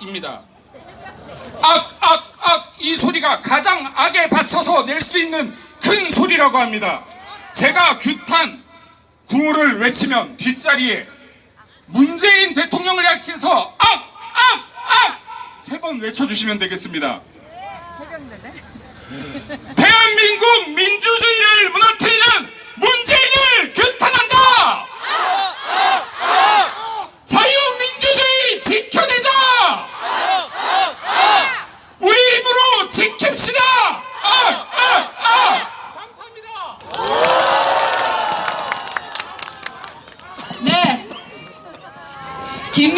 악입니다. 악, 악, 악, 이 소리가 가장 악에 받쳐서 낼 수 있는 큰 소리라고 합니다. 제가 규탄 구호를 외치면 뒷자리에 문재인 대통령을 약해서 악, 악, 악! 세 번 외쳐주시면 되겠습니다. 대한민국 민주주의를 무너뜨리는 문재인을 규탄한다! 자유민주주의 지켜내자! 우리 힘으로 지킵시다! 아, 아, 아! 감사합니다. 네.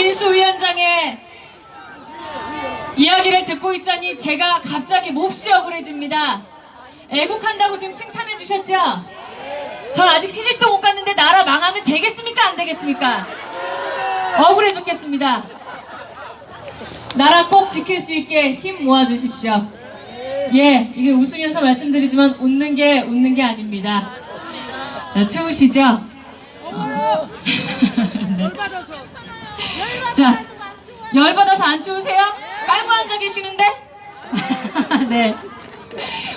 김민수 위원장의 이야기를 듣고 있자니 제가 갑자기 몹시 억울해집니다. 애국한다고 지금 칭찬해 주셨죠? 전 아직 시집도 못 갔는데 나라 망하면 되겠습니까? 안 되겠습니까? 억울해 죽겠습니다. 나라 꼭 지킬 수 있게 힘 모아 주십시오. 예, 이게 웃으면서 말씀드리지만 웃는 게 웃는 게 아닙니다. 자, 추우시죠? 네. 자, 열받아서 안 추우세요? 깔고 앉아 계시는데? 네.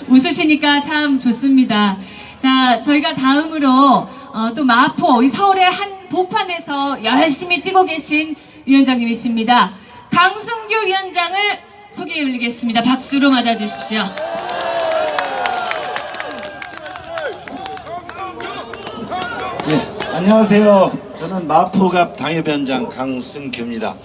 웃으시니까 참 좋습니다. 자, 저희가 다음으로 어, 또 마포, 이 서울의 한 복판에서 열심히 뛰고 계신 위원장님이십니다. 강승규 위원장을 소개해 올리겠습니다. 박수로 맞아주십시오. 예, 안녕하세요. 저는 마포갑 당협위원장 강승규입니다.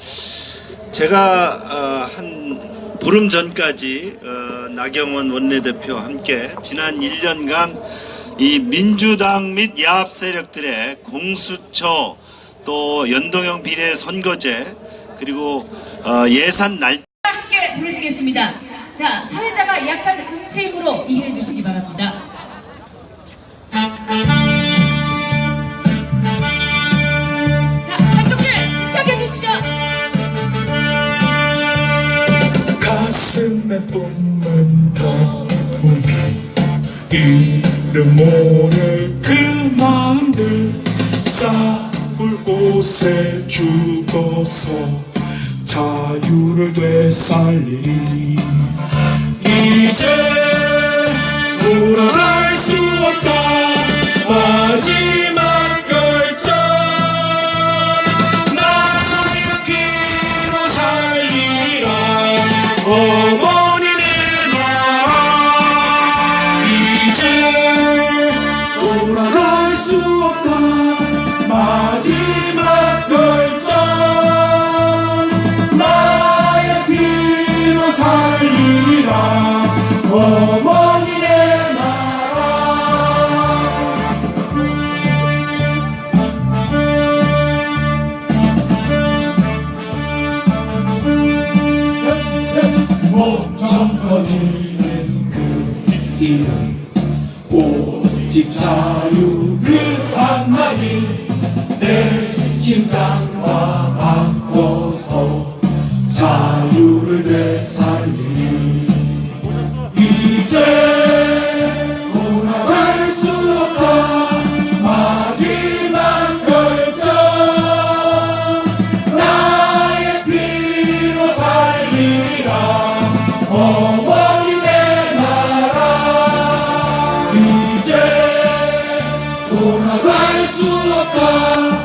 제가 어, 한 보름 전까지 어, 나경원 원내대표와 함께 지난 1년간 이 민주당 및 야합 세력들의 공수처 또 연동형 비례 선거제 그리고 어, 예산 날 함께 부르시겠습니다. 자, 사회자가 약간 음치음으로 이해해 주시기 바랍니다. 이름 모를 그 마음들 싸울 곳에 죽어서 자유를 되살리리. 이제 돌아갈 수 없다. 마지막 결 살리라 어머니의 나라. 어, 몸참 커지는 그 이름. 오직 자유 그 한마디 내 심장과 Bye.